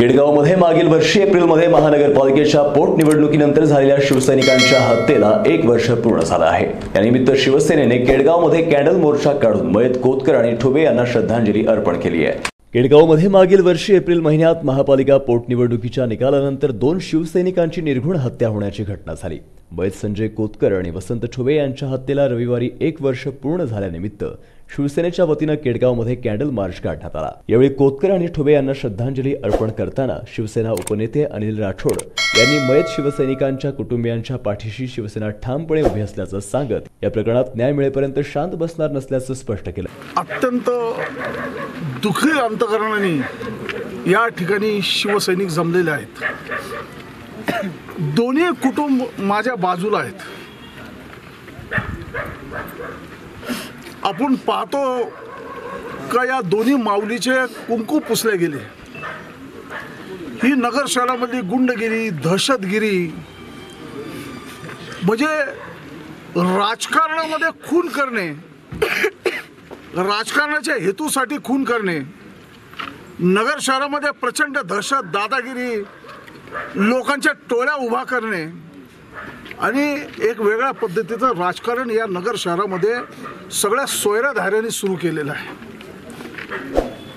केडगावमध्ये मागील वर्षी एप्रिलमध्ये महानगरपालिकेच्या पोटनिवडणुकीनंतर झालेल्या शिवसैनिकांच्या हत्येला एक वर्ष पूर्ण झालं आहे. यानिमित्त शिवसेनेने केडगावमध्ये कॅन्डल मोर्चा काढून मयत कोतकर आणि ठुबे यांना श्रद्धांजली अर्पण केली आहे. केडगावमध्ये मागील वर्षी एप्रिल महिन्यात महापालिका पोटनिवडणुकीच्या निकालानंतर दोन शिवसैनिकांची निर्घुण हत्या होण्याची घटना झाली. मयत संजय कोतकर आणि वसंत ठुबे यांच्या हत्येला रविवारी एक वर्ष पूर्ण झाल्यानिमित्त शिवसेनेच्या वतीनं केडगावमध्ये कॅन्डल मार्च काढण्यात आला. यावेळी कोतकर आणि ठुबे यांना श्रद्धांजली अर्पण करताना शिवसेना उपनेते अनिल राठोड यांनी मयत शिवसैनिकांच्या कुटुंबियांच्या पाठीशी शिवसेना ठामपणे उभी असल्याचं सांगत या प्रकरणात न्याय मिळेपर्यंत शांत बसणार नसल्याचं स्पष्ट केलं. अत्यंत दुःखी अंतकरणाने या ठिकाणी शिवसैनिक जमलेले आहेत. दोन्ही कुटुंब माझ्या बाजूला आहेत. आपण पाहतो का या दोन्ही माऊलीचे कुंकू पुसले गेले? ही नगर शहरामधली गुंडगिरी दहशतगिरी म्हणजे राजकारणामध्ये खून करणे राजकारणाच्या हेतूसाठी खून करणे नगर शहरामध्ये प्रचंड दहशत दादागिरी लोकांच्या टोळ्या उभा करणे आणि एक वेगळ्या पद्धतीचं राजकारण या नगर शहरामध्ये सगळ्या सोयऱ्याधाऱ्यांनी सुरू केलेलं आहे.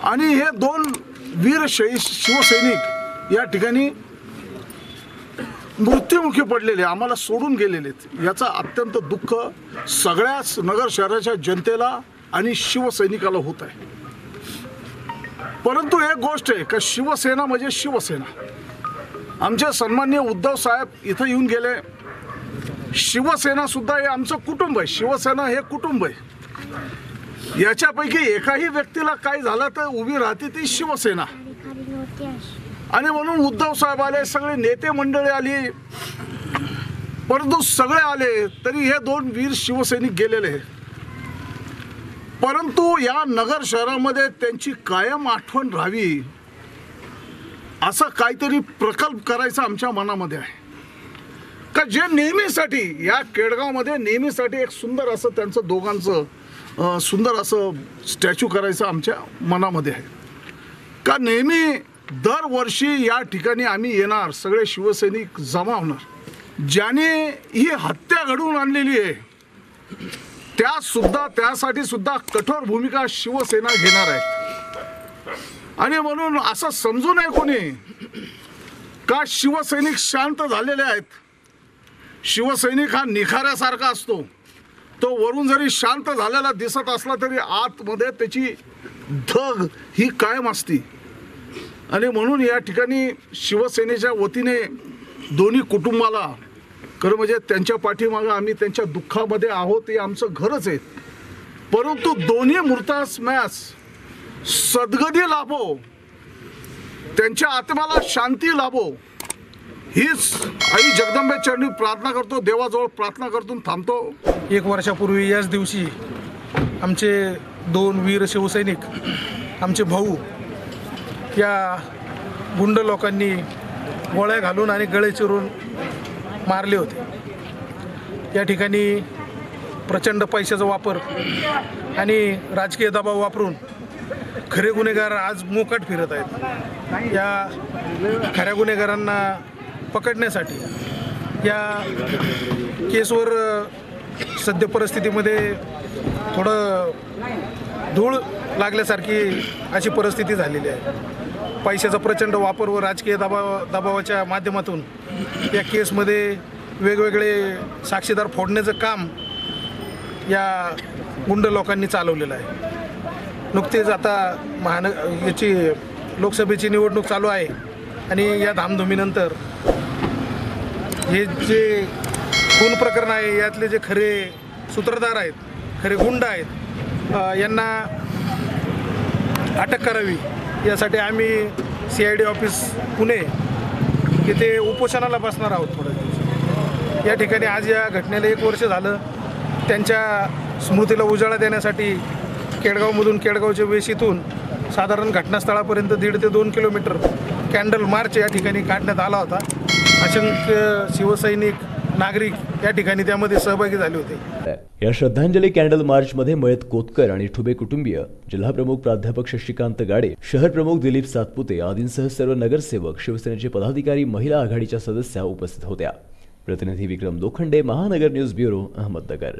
आणि हे दोन वीर शै शिवसैनिक या ठिकाणी मृत्युमुखी पडलेले आम्हाला सोडून गेलेले आहेत याचा अत्यंत दुःख सगळ्याच नगर शहराच्या जनतेला आणि शिवसैनिकाला होत आहे. परंतु एक गोष्ट आहे का शिवसेना म्हणजे शिवसेना. आमचे सन्माननीय उद्धव साहेब इथं येऊन गेले. शिवसेना सुद्धा हे आमचं कुटुंब आहे. शिवसेना हे कुटुंब आहे. याच्यापैकी एकाही व्यक्तीला काय झालं तर उभी राहते ती शिवसेना. आणि म्हणून उद्धव साहेब आले सगळे नेते मंडळी आली परंतु सगळे आले तरी हे दोन वीर शिवसैनिक गेलेले परंतु या नगर शहरामध्ये त्यांची कायम आठवण राहावी असं काहीतरी प्रकल्प करायचा आमच्या मनामध्ये आहे. का जे नेहमीसाठी या केडगावमध्ये नेहमीसाठी एक सुंदर असं त्यांचं दोघांचं सुंदर असं स्टॅच्यू करायचं आमच्या मनामध्ये आहे. का नेहमी दरवर्षी या ठिकाणी आम्ही येणार सगळे शिवसैनिक जमा होणार. ज्याने ही हत्या घडवून आणलेली आहे त्यासुद्धा त्यासाठी सुद्धा कठोर भूमिका शिवसेना घेणार आहे. आणि म्हणून असं समजू नये कोणी का शिवसैनिक शांत झालेले आहेत शिवसैनिक हा निखाऱ्यासारखा असतो. तो वरून जरी शांत झालेला दिसत असला तरी आतमध्ये त्याची धग ही कायम असती. आणि म्हणून या ठिकाणी शिवसेनेच्या वतीने दोन्ही कुटुंबाला खरं म्हणजे त्यांच्या पाठीमागं आम्ही त्यांच्या दुःखामध्ये आहोत हे आमचं घरच आहे. परंतु दोन्ही मृतास मॅस सद्गती लाभो त्यांच्या आत्म्याला शांती लाभो हीच आई जगदंबेच्या चरणी प्रार्थना करतो देवाजवळ प्रार्थना करतून थांबतो. एक वर्षापूर्वी याच दिवशी आमचे दोन वीर शिवसैनिक आमचे भाऊ या गुंड लोकांनी गोळ्या घालून आणि गळे चिरून मारले होते. या ठिकाणी प्रचंड पैशाचा वापर आणि राजकीय दबाव वापरून खरे गुन्हेगार आज मोकाट फिरत आहेत. या खऱ्या गुन्हेगारांना पकडण्यासाठी. या केसवर सद्य परिस्थितीमध्ये थोडं धूळ लागल्यासारखी अशी परिस्थिती झालेली आहे. पैशाचा प्रचंड वापर व राजकीय दबाव दबावाच्या माध्यमातून या केसमध्ये वेगवेगळे साक्षीदार फोडण्याचं काम या गुंड लोकांनी चालवलेलं आहे. नुकतेच आता महान याची लोकसभेची निवडणूक चालू आहे आणि या धामधुमीनंतर हे जे खून प्रकरण आहे यातले जे खरे सूत्रधार आहेत खरे गुंड आहेत यांना अटक करावी. यासाठी आम्ही C I D office Pune येथे उपोषणाला बसणार आहोत थोड्या दिवस या ठिकाणी आज या घटनेला एक वर्ष झालं. त्यांच्या स्मृतीला उजाळा देण्यासाठी केडगावमधून केडगावच्या वेशीतून साधारण घटनास्थळापर्यंत दीड ते दोन किलोमीटर कॅन्डल मार्च या ठिकाणी काढण्यात आला होता. असंख्य शिवसैनिक नागरिक या ठिकाणी त्यामध्ये सहभागी झाले होते. या श्रद्धांजली कॅन्डल मार्चमध्ये मयत कोतकर आणि ठुबे कुटुंबीय जिल्हाप्रमुख प्राध्यापक शशिकांत गाडे शहर प्रमुख दिलीप सातपुते आदींसह सर्व नगरसेवक शिवसेनेचे पदाधिकारी महिला आघाडीच्या सदस्या उपस्थित होत्या. प्रतिनिधी विक्रम लोखंडे महानगर न्यूज ब्युरो अहमदनगर.